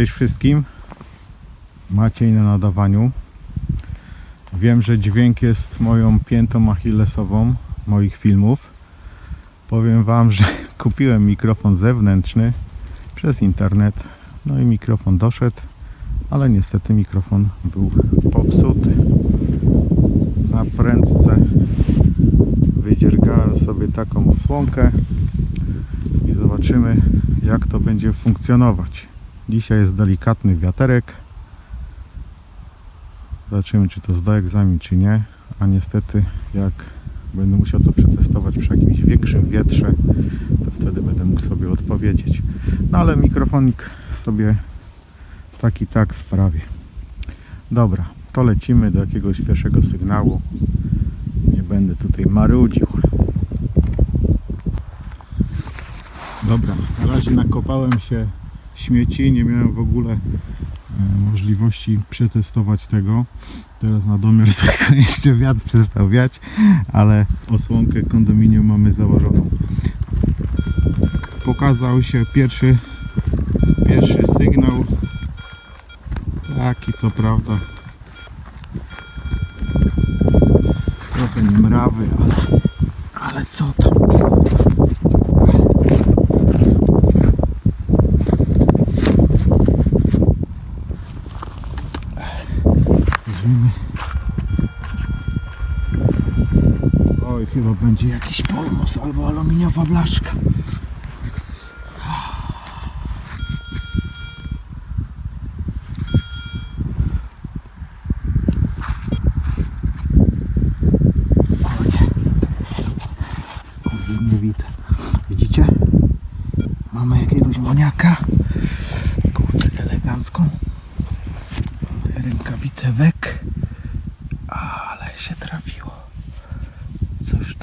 Cześć wszystkim. Maciej na nadawaniu. Wiem, że dźwięk jest moją piętą achillesową moich filmów. Powiem Wam, że kupiłem mikrofon zewnętrzny przez internet. No i mikrofon doszedł, ale niestety mikrofon był popsuty. Na prędce wydziergałem sobie taką osłonkę i zobaczymy jak to będzie funkcjonować. Dzisiaj jest delikatny wiaterek. Zobaczymy czy to zda egzamin czy nie. A niestety jak będę musiał to przetestować przy jakimś większym wietrze, to wtedy będę mógł sobie odpowiedzieć. No ale mikrofonik sobie tak i tak sprawię. Dobra, to lecimy do jakiegoś pierwszego sygnału. Nie będę tutaj marudził. Dobra, na razie nakopałem się śmieci, nie miałem w ogóle e, możliwości przetestować tego. Teraz na domiar tylko jeszcze wiatr przestał wiać, ale osłonkę kondominium mamy założoną. Pokazał się pierwszy, pierwszy sygnał. Taki co prawda. Trochę nie mrawy, ale, ale co tam. Będzie jakiś polmos albo aluminiowa blaszka. Widzicie? Mamy jakiegoś moniaka. Kurde, elegancką rękawice wek ale się to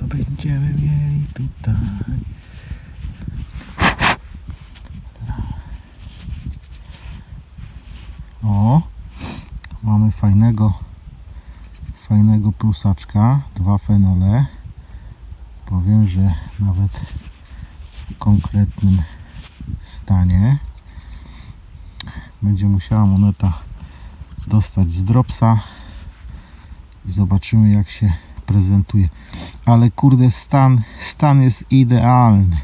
będziemy mieli tutaj o mamy fajnego fajnego prusaczka dwa fenole. Powiem, że nawet w konkretnym stanie. Będzie musiała moneta dostać z dropsa i zobaczymy jak się prezentuje ale kurde stan stan jest idealny.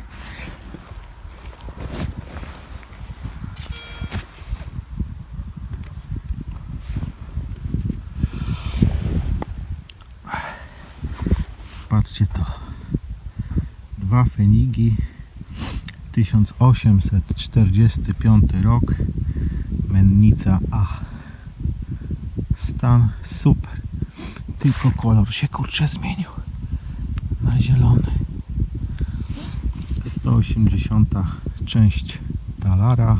Patrzcie to. Dwa fenigi. 1845 rok. Mennica A. Stan super. Tylko kolor się kurczę zmienił na zielony. 180 część talara.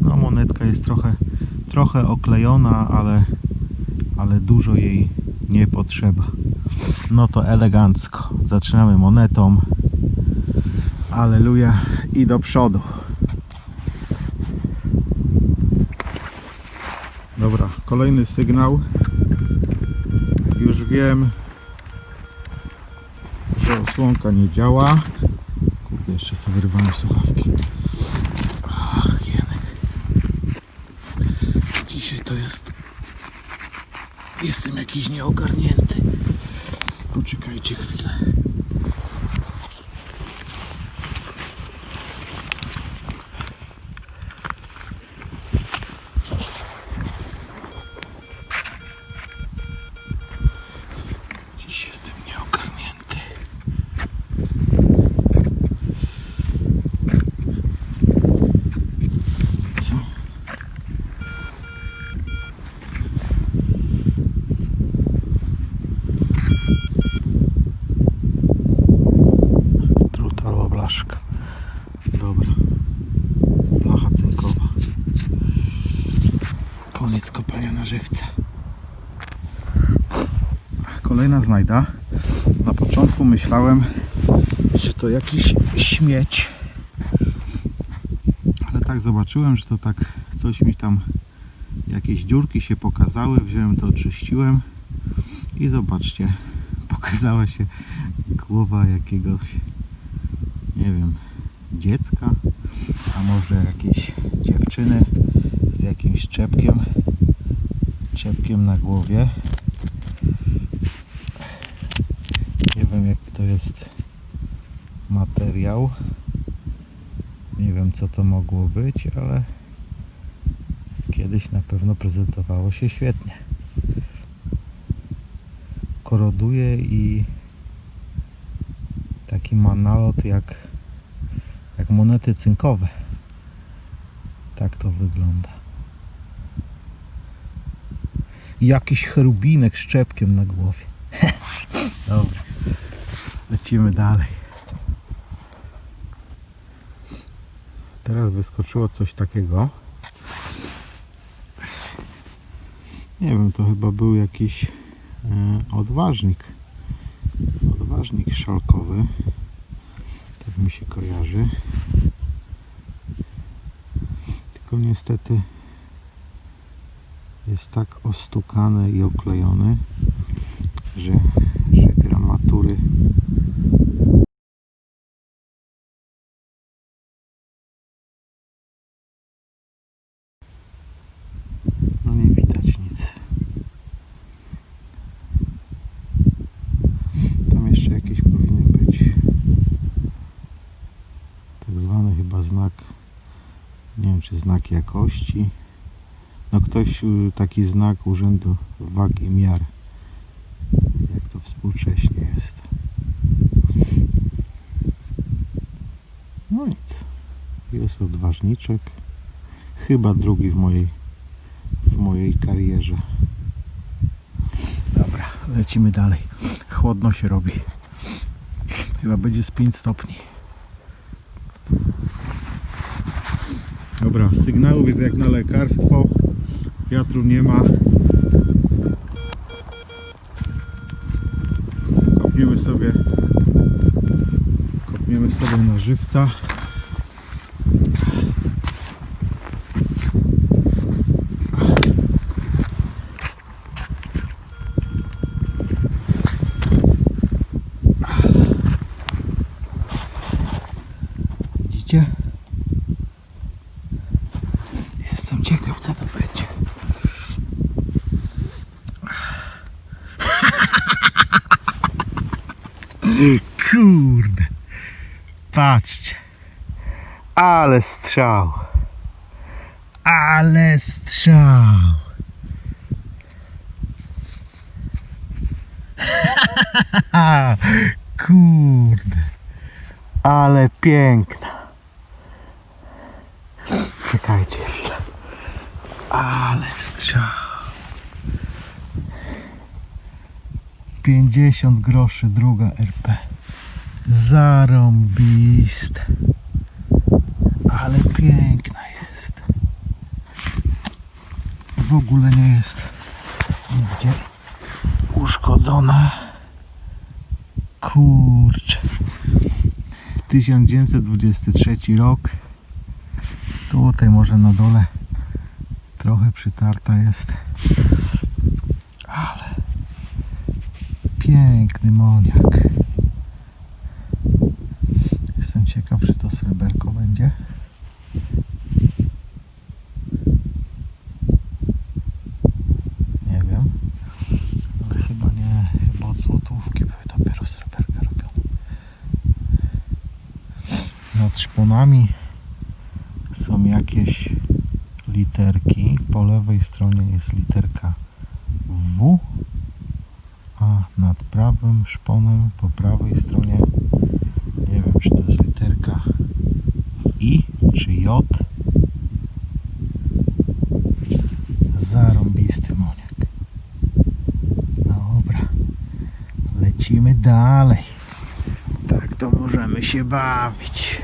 No monetka jest trochę trochę oklejona, ale ale dużo jej nie potrzeba. No to elegancko. Zaczynamy monetą. Aleluja i do przodu. Dobra, kolejny sygnał. Już wiem, osłonka nie działa. Kurde, jeszcze sobie wyrwałem słuchawki. Ach, jeny. Dzisiaj to jest... Jestem jakiś nieogarnięty. Poczekajcie chwilę. Dziś jestem nieogarnięty. Co? Drut albo blaszka. Dobra. Blacha cynkowa. Koniec kopania na żywca. Kolejna znajda. Na początku myślałem, że to jakiś śmieć. Ale tak zobaczyłem, że to tak coś mi tam jakieś dziurki się pokazały. Wziąłem to, oczyściłem i zobaczcie, pokazała się głowa jakiegoś, nie wiem, dziecka, a może jakiejś dziewczyny z jakimś czepkiem. Czepkiem na głowie. Nie wiem jaki to jest materiał. Nie wiem co to mogło być, ale kiedyś na pewno prezentowało się świetnie. Koroduje i taki ma nalot jak, jak monety cynkowe. Tak to wygląda. Jakiś cherubinek z czepkiem na głowie. Dobra, lecimy dalej. Teraz wyskoczyło coś takiego. Nie wiem, to chyba był jakiś e, odważnik. Odważnik szalkowy. Tak mi się kojarzy. Tylko niestety jest tak ostukany i oklejony, że, że gramatury no nie widać nic. Tam jeszcze jakiś powinien być tak zwany chyba znak nie wiem czy znak jakości. No ktoś y, taki znak urzędu wag i miar. Jak to współcześnie jest. No nic. Jest odważniczek. Chyba drugi w mojej w mojej karierze. Dobra lecimy dalej. Chłodno się robi. Chyba będzie z 5 stopni Dobra, sygnałów jest jak na lekarstwo. Wiatru nie ma. Kopniemy sobie kopniemy sobie na żywca. Widzicie? Jestem ciekaw co to będzie. Kurde. Patrzcie. Ale strzał. Ale strzał. Kurde. Ale piękna. Czekajcie chwilę. Ale strzał. 50 groszy druga RP. Zarąbiste. Ale piękna jest. W ogóle nie jest nigdzie uszkodzona. Kurczę. 1923 rok. Tutaj może na dole trochę przytarta jest. Piękny moniak. Jestem ciekaw, czy to sreberko będzie. Nie wiem. Ale chyba nie. Chyba od złotówki były dopiero sreberka robione. Nad szponami są jakieś literki. Po lewej stronie jest literka W, a nad prawym szponem po prawej stronie nie wiem czy to jest literka I czy J. Zarąbisty moniak. Dobra, lecimy dalej. Tak to możemy się bawić.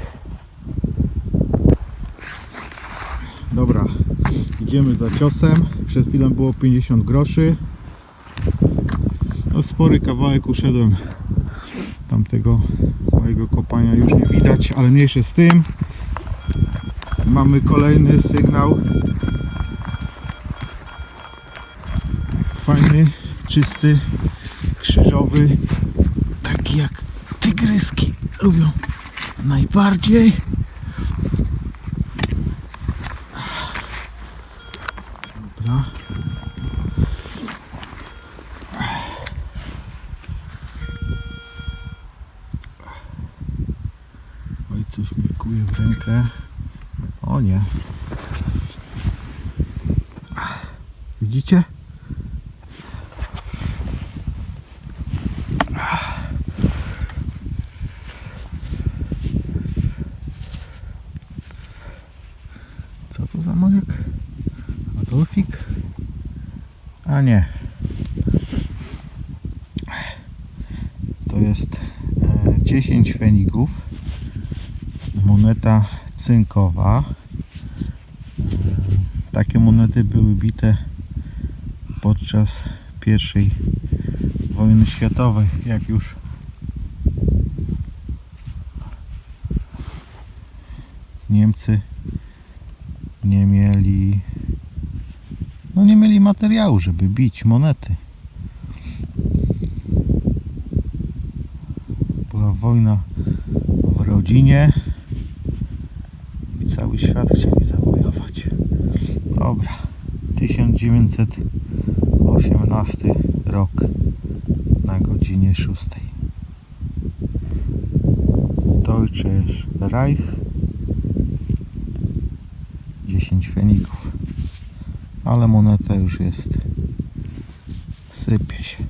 Dobra, idziemy za ciosem. Przed chwilą było 50 groszy. Spory kawałek uszedłem. Tamtego mojego kopania już nie widać, ale mniejsze z tym. Mamy kolejny sygnał. Fajny, czysty, krzyżowy. Taki jak tygryski lubią najbardziej. troszeczkę. O nie. Widzicie? Moneta cynkowa. Takie monety były bite podczas pierwszej wojny światowej, jak już Niemcy nie mieli no nie mieli materiału, żeby bić monety. Była wojna w rodzinie i cały świat chcieli zawojować. Dobra, 1918 rok na godzinie 6. Deutsches Reich. 10 feników. Ale moneta już jest. Sypie się.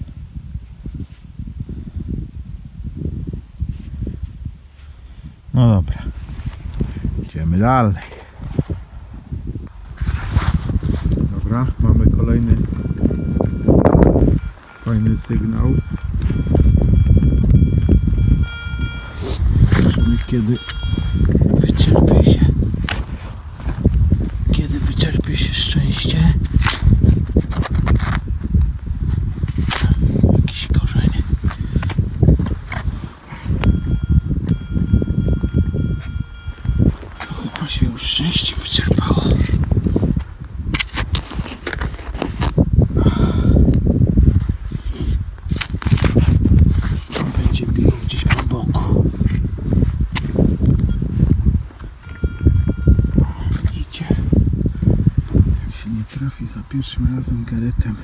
No dobra idziemy dalej. Dobra mamy kolejny fajny sygnał. Zobaczymy kiedy wyczerpie się kiedy wyczerpie się szczęście jakiś korzeń to chyba się już szczęście wyczerpało On będzie bił gdzieś po boku widzicie jak się nie trafi za pierwszym razem garetem,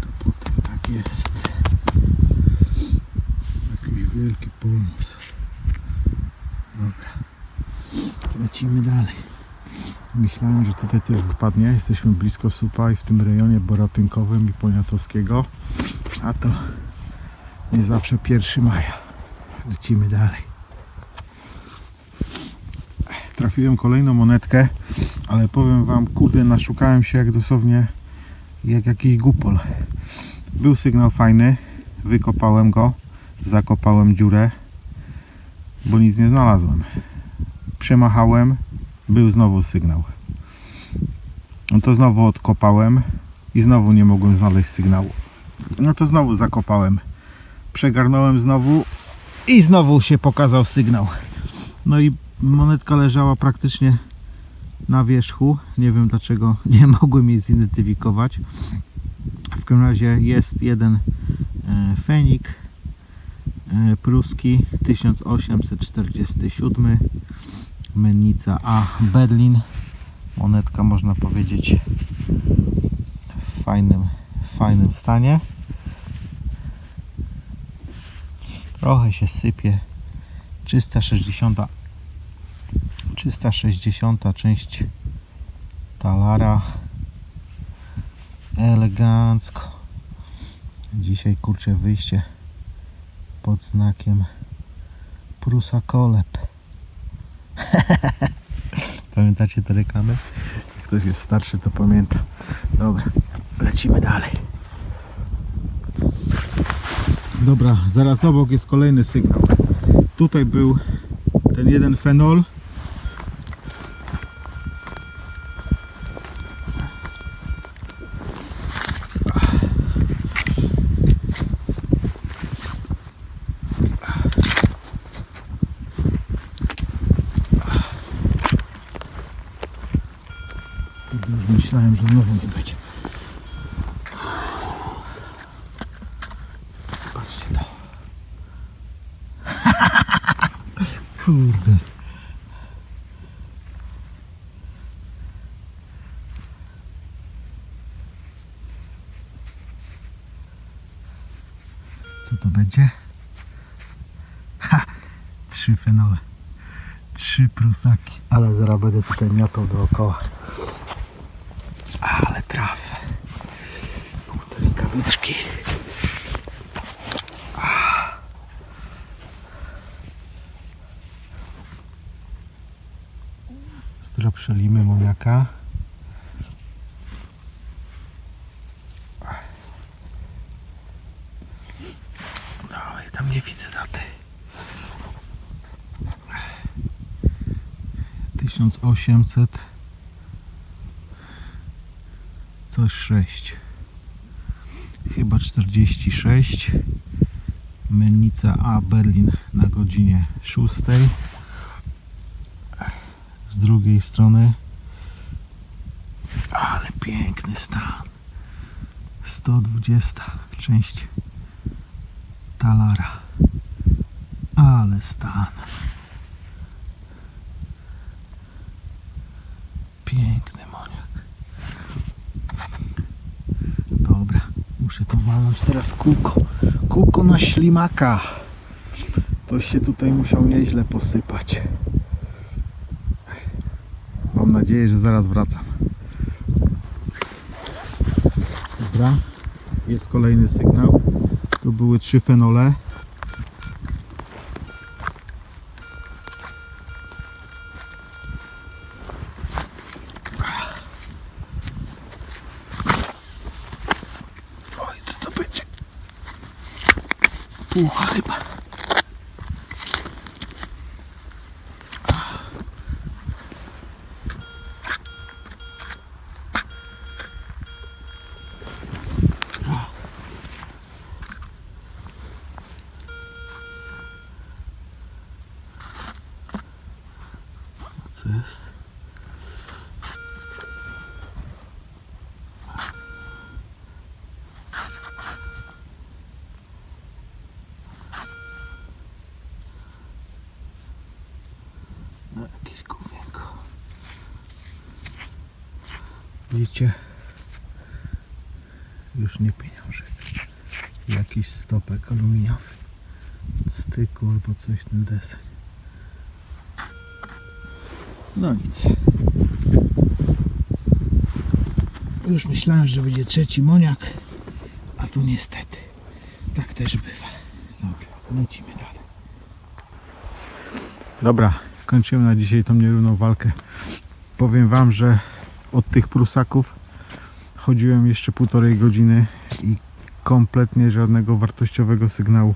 to potem tak jest. Jakiś wielki północ. Dobra. Lecimy dalej. Myślałem, że tutaj też wypadnie. Jesteśmy blisko Supa i w tym rejonie Boratynkowym i Poniatowskiego. A to nie zawsze 1 maja. Lecimy dalej. Trafiłem kolejną monetkę ale powiem wam, kurde, naszukałem się jak dosłownie jak jakiś gupol. Był sygnał fajny, wykopałem go, zakopałem dziurę, bo nic nie znalazłem. Przemachałem, był znowu sygnał. No to znowu odkopałem i znowu nie mogłem znaleźć sygnału. No to znowu zakopałem. Przegarnąłem znowu i znowu się pokazał sygnał. No i monetka leżała praktycznie na wierzchu. Nie wiem dlaczego nie mogłem jej zidentyfikować. W każdym razie jest jeden e, fenik e, pruski 1847 mennica A Berlin monetka można powiedzieć w fajnym, fajnym stanie trochę się sypie 360 360 część talara. Elegancko. Dzisiaj kurczę wyjście pod znakiem Prusa Koleb. Pamiętacie te reklamy? jak ktoś jest starszy to pamięta. Dobra, lecimy dalej. Dobra, zaraz obok jest kolejny sygnał. Tutaj był ten jeden fenol Kurde, Już myślałem, że znowu nie będzie. Patrzcie to. Kurde. Co to będzie? Ha! Trzy fenole. Trzy prusaki, ale zaraz będę tutaj miotał dookoła. Ale trafę. Kurde, rękawiczki. Zdro przelimy moniaka. No, ale tam nie widzę daty. 1800 coś 6 chyba 46 Mennica A Berlin na godzinie 6 z drugiej strony. Ale piękny stan. 120 część Talara ale stan piękny moniak dobra muszę to walnąć teraz kółko kółko na ślimaka to się tutaj musiał nieźle posypać Mam nadzieję, że zaraz wracam. Dobra, jest kolejny sygnał. Tu były trzy fenole. Pucha chyba. Co Widzicie? Już nie pieniążek. Jakiś stopek aluminiowy. Styku albo coś ten deseń. No nic. Już myślałem, że będzie trzeci moniak, a tu niestety tak też bywa. Dobra, lecimy dalej. Dobra, kończymy na dzisiaj tą nierówną walkę. Powiem Wam, że od tych prusaków chodziłem jeszcze półtorej godziny i kompletnie żadnego wartościowego sygnału.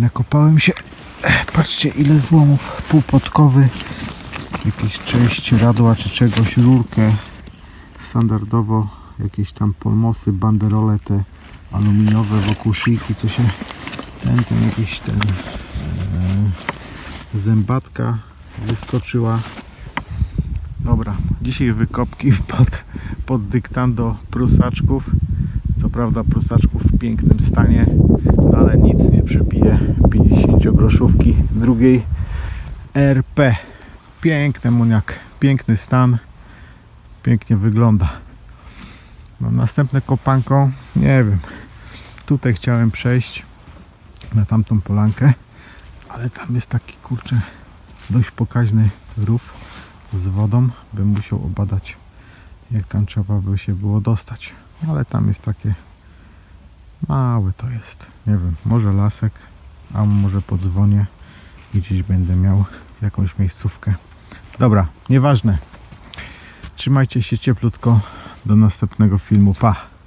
Nakopałem się, patrzcie ile złomów, półpodkowy, jakieś część radła czy czegoś, rurkę, standardowo jakieś tam polmosy, banderole te aluminiowe wokół szyjki, co się ten, ten jakiś ten e, zębatka wyskoczyła. Dobra, dzisiaj wykopki pod, pod dyktando prusaczków. Co prawda prusaczków w pięknym stanie, no ale nic nie przebije 50 groszówki drugiej RP. Piękny muniak, piękny stan, pięknie wygląda. No, następne kopanko, nie wiem. Tutaj chciałem przejść na tamtą polankę, ale tam jest taki kurczę dość pokaźny rów z wodą. Bym musiał obadać, jak tam trzeba by się było dostać. Ale tam jest takie małe to jest. Nie wiem, może lasek, a może podzwonię i gdzieś będę miał jakąś miejscówkę. Dobra, nieważne. Trzymajcie się cieplutko. Do następnego filmu. Pa!